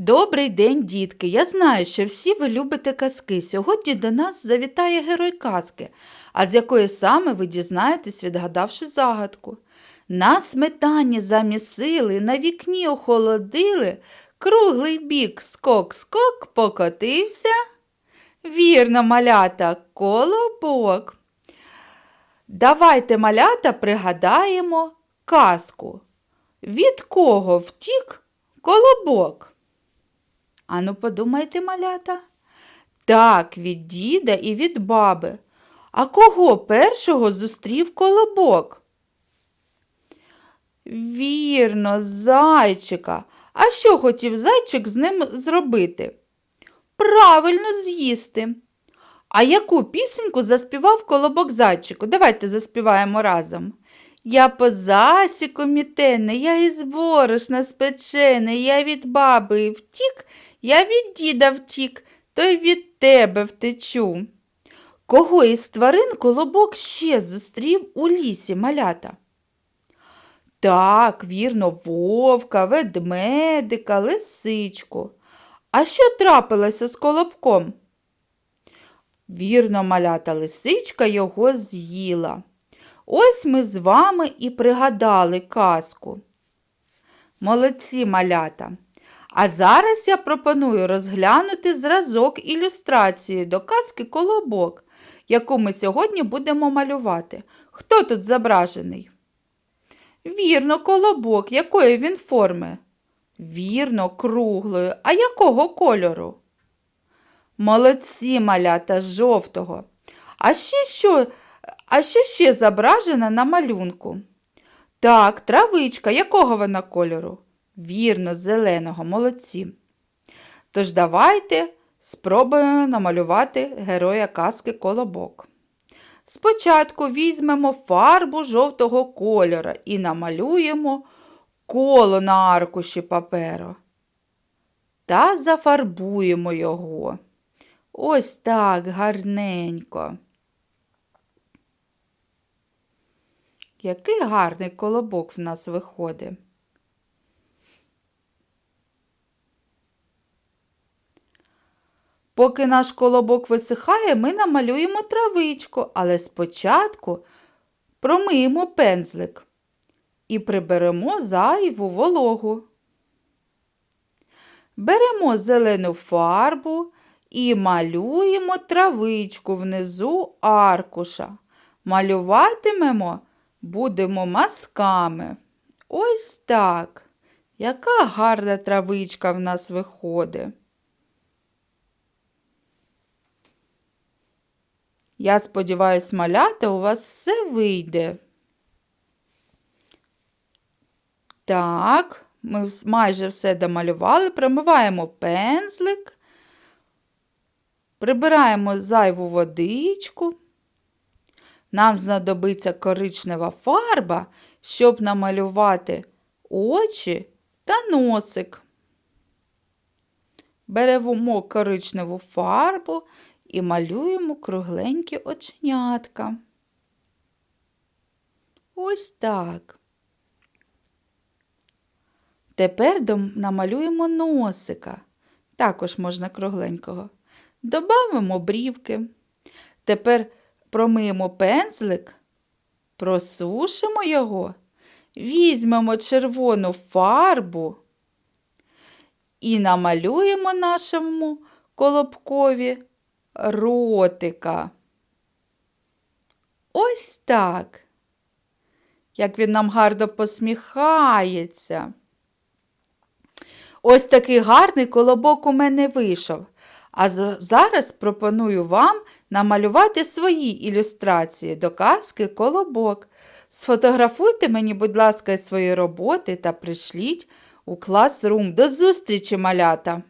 Добрий день, дітки! Я знаю, що всі ви любите казки. Сьогодні до нас завітає герой казки, а з якої саме ви дізнаєтесь, відгадавши загадку. На сметані замісили, на вікні охолодили, круглий бік скок-скок покотився. Вірно, малята, колобок. Давайте, малята, пригадаємо казку. Від кого втік колобок? Ану, подумайте, малята. Так, від діда і від баби. А кого першого зустрів колобок? Вірно, зайчика. А що хотів зайчик з ним зробити? Правильно з'їсти. А яку пісеньку заспівав колобок зайчику? Давайте заспіваємо разом. Я по засіку мітений, я із борошна спечений, я від баби втік, я від діда втік, то й від тебе втечу. Кого із тварин колобок ще зустрів у лісі малята? Так, вірно, вовка, ведмедика, лисичку. А що трапилося з колобком? Вірно, малята лисичка його з'їла. Ось ми з вами і пригадали казку. Молодці малята. А зараз я пропоную розглянути зразок ілюстрації до казки Колобок, яку ми сьогодні будемо малювати. Хто тут зображений? Вірно, колобок. Якої він форми? Вірно, круглої. А якого кольору? Молодці малята жовтого. А ще що, а що ще зображено на малюнку? Так, травичка. Якого вона кольору? Вірно, зеленого, молодці. Тож давайте спробуємо намалювати героя казки Колобок. Спочатку візьмемо фарбу жовтого кольора і намалюємо коло на аркуші паперу. Та зафарбуємо його. Ось так гарненько. Який гарний колобок в нас виходить. Поки наш колобок висихає, ми намалюємо травичку, але спочатку промиємо пензлик і приберемо зайву вологу. Беремо зелену фарбу і малюємо травичку внизу аркуша. Малюватимемо будемо мазками. Ось так. Яка гарна травичка в нас виходить. Я сподіваюсь, малята, у вас все вийде. Так, ми майже все домалювали, промиваємо пензлик, прибираємо зайву водичку. Нам знадобиться коричнева фарба, щоб намалювати очі та носик. Беремо коричневу фарбу і малюємо кругленькі оченятка. Ось так. Тепер намалюємо носика, також можна кругленького. Добавимо брівки. Тепер промиємо пензлик, просушимо його, візьмемо червону фарбу і намалюємо нашому колобкові ротика. Ось так. Як він нам гарно посміхається. Ось такий гарний колобок у мене вийшов. А зараз пропоную вам намалювати свої ілюстрації до казки Колобок. Сфотографуйте мені, будь ласка, свої роботи та пришліть у клас-рум. До зустрічі, малята!